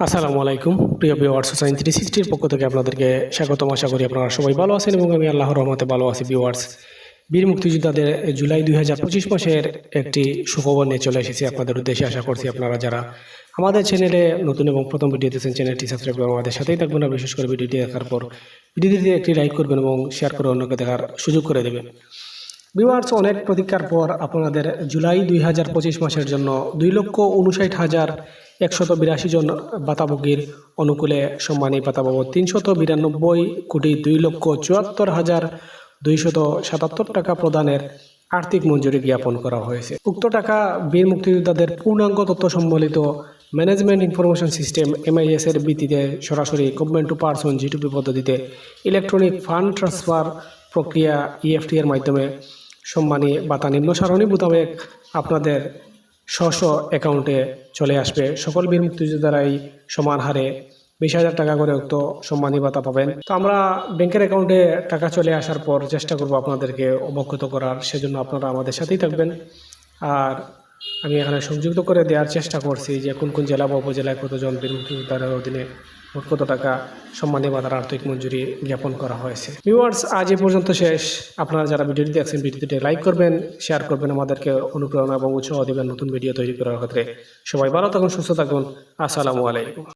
আসসালামু আলাইকুম। প্রিয় ভিওয়ার্স সাইন থ্রি সিক্সটির পক্ষ থেকে আপনাদেরকে স্বাগতম। আশা করি আপনারা সবাই ভালো আছেন এবং আমি আল্লাহর রহমতে ভালো আছি ভিওয়ার্স বীর মুক্তিযোদ্ধাদের জুলাই দুই হাজার পঁচিশ মাসের একটি সুখবর নিয়ে চলে এসেছি আপনাদের উদ্দেশ্যে। আশা করছি আপনারা যারা আমাদের চ্যানেলে নতুন এবং প্রথম ভিডিও দিয়েছেন চ্যানেলটি সাবস্ক্রাইব করে আমাদের সাথেই থাকবেন আর বিশেষ করে ভিডিওটি দেখার পর ভিডিওটিতে একটি লাইক করবেন এবং শেয়ার করে অন্যকে দেখার সুযোগ করে দেবেন। ভিউয়ার্স অনেক প্রতীক্ষার পর আপনাদের জুলাই দুই হাজার পঁচিশ মাসের জন্য দুই লক্ষ উনষাট হাজার একশত বিরাশি জন বাতাভোগীর অনুকূলে সম্মানী পাতাবাবু তিনশত বিরানব্বই কোটি দুই লক্ষ চুয়াত্তর হাজার দুইশত সাতাত্তর টাকা প্রদানের আর্থিক মঞ্জুরি জ্ঞাপন করা হয়েছে। উক্ত টাকা বীর মুক্তিযোদ্ধাদের পূর্ণাঙ্গ তথ্য সম্বলিত ম্যানেজমেন্ট ইনফরমেশন সিস্টেম এমআইএস এর ভিত্তিতে সরাসরি government to person G two P পদ্ধতিতে ইলেকট্রনিক ফান্ড ট্রান্সফার প্রক্রিয়া ইএফটি এর মাধ্যমে সম্মানী বাতা নিম্ন সারণী মোতাবেক আপনাদের স্ব অ্যাকাউন্টে চলে আসবে। সকল বীর মুক্তিযোদ্ধারাই সমান হারে বিশ হাজার টাকা করে উক্ত সম্মানী ভাতা পাবেন। তো আমরা ব্যাংকের অ্যাকাউন্টে টাকা চলে আসার পর চেষ্টা করব আপনাদেরকে অবগত করার, সেজন্য আপনারা আমাদের সাথেই থাকবেন। আর আমি এখানে সংযুক্ত করে দেওয়ার চেষ্টা করছি যে কোন কোন জেলা বা উপজেলায় কতজন বীর মুক্তিযোদ্ধার অধীনে মোট কত টাকা সম্মানী ভাতার আর্থিক মঞ্জুরি জ্ঞাপন করা হয়েছে? ভিউয়ার্স আজ এ পর্যন্ত শেষ। আপনারা যারা ভিডিওটি দেখছেন ভিডিওটি লাইক করবেন শেয়ার করবেন, আমাদেরকে অনুপ্রেরণা এবং উৎসাহ দেবেন নতুন ভিডিও তৈরি করার ক্ষেত্রে। সবাই ভালো থাকুন, সুস্থ থাকুন। আসসালামু আলাইকুম।